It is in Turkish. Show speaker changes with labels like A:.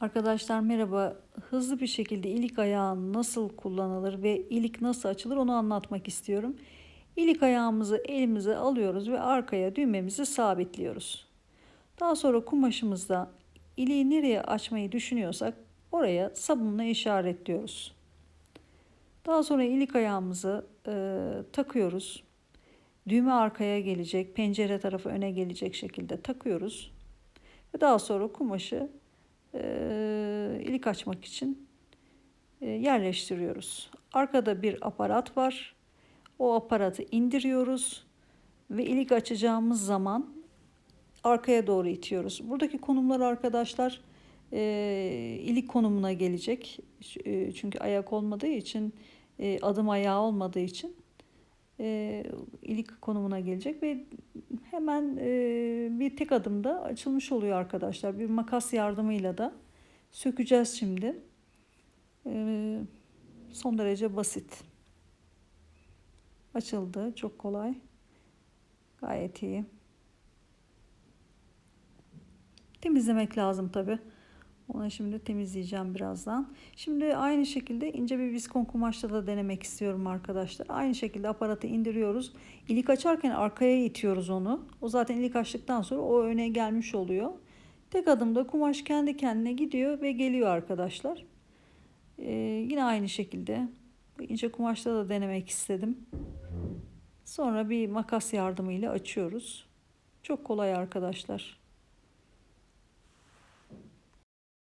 A: Arkadaşlar merhaba. Hızlı bir şekilde ilik ayağı nasıl kullanılır ve ilik nasıl açılır onu anlatmak istiyorum. İlik ayağımızı elimize alıyoruz ve arkaya düğmemizi sabitliyoruz. Daha sonra kumaşımızda iliği nereye açmayı düşünüyorsak oraya sabunla işaretliyoruz. Daha sonra ilik ayağımızı e, takıyoruz. Düğme arkaya gelecek, pencere tarafı öne gelecek şekilde takıyoruz. Ve daha sonra kumaşı e, ilik açmak için e, yerleştiriyoruz. Arkada bir aparat var. O aparatı indiriyoruz ve ilik açacağımız zaman arkaya doğru itiyoruz. Buradaki konumlar arkadaşlar e, ilik konumuna gelecek. E, çünkü ayak olmadığı için adım ayağı olmadığı için ilik konumuna gelecek ve hemen e, bir tek adımda açılmış oluyor arkadaşlar. Bir makas yardımıyla da sökeceğiz şimdi. E, son derece basit. Açıldı. Çok kolay. Gayet iyi. Temizlemek lazım tabi. Onu şimdi temizleyeceğim birazdan. Şimdi aynı şekilde ince bir viskon kumaşta da denemek istiyorum arkadaşlar. Aynı şekilde aparatı indiriyoruz. İlik açarken arkaya itiyoruz onu. O zaten ilik açtıktan sonra o öne gelmiş oluyor. Tek adımda kumaş kendi kendine gidiyor ve geliyor arkadaşlar. Ee, yine aynı şekilde ince kumaşta da denemek istedim. Sonra bir makas yardımıyla açıyoruz. Çok kolay arkadaşlar.